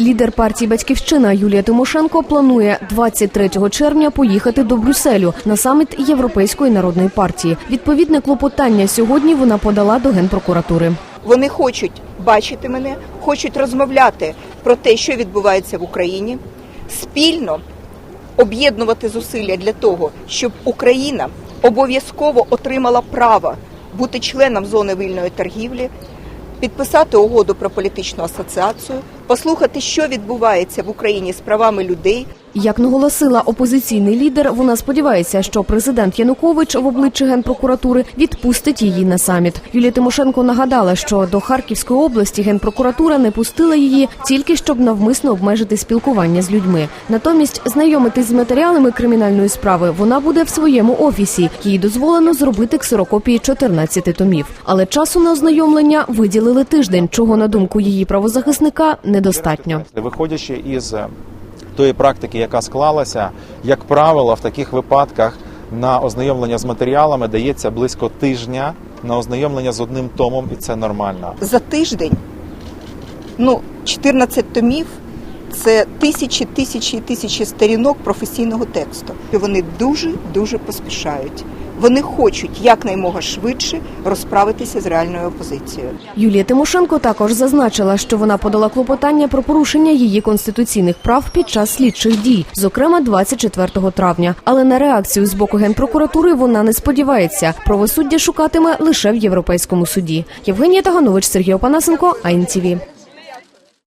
Лідер партії Батьківщина Юлія Тимошенко планує 23 червня поїхати до Брюсселю на саміт Європейської народної партії. Відповідне клопотання сьогодні вона подала до генпрокуратури. Вони хочуть бачити мене, хочуть розмовляти про те, що відбувається в Україні, спільно об'єднувати зусилля для того, щоб Україна обов'язково отримала право бути членом зони вільної торгівлі, підписати угоду про політичну асоціацію, послухати, що відбувається в Україні з правами людей. Як наголосила опозиційний лідер, вона сподівається, що президент Янукович в обличчі генпрокуратури відпустить її на саміт. Юлія Тимошенко нагадала, що до Харківської області генпрокуратура не пустила її тільки щоб навмисно обмежити спілкування з людьми. Натомість знайомитись з матеріалами кримінальної справи вона буде в своєму офісі. Їй дозволено зробити ксерокопії 14 томів. Але часу на ознайомлення виділили тиждень, чого на думку її правозахисника недостатньо. Виходячи із е, тої практики, яка склалася, як правило, в таких випадках на ознайомлення з матеріалами дається близько тижня на ознайомлення з одним томом, і це нормально. За тиждень ну, 14 томів це тисячі, тисячі і тисячі сторінок професійного тексту. І вони дуже дуже поспішають. Вони хочуть якнаймога швидше розправитися з реальною опозицією. Юлія Тимошенко також зазначила, що вона подала клопотання про порушення її конституційних прав під час слідчих дій, зокрема 24 травня. Але на реакцію з боку генпрокуратури вона не сподівається. Правосуддя шукатиме лише в європейському суді. Євгенія Таганович, Сергій Опанасенко, АНТВ.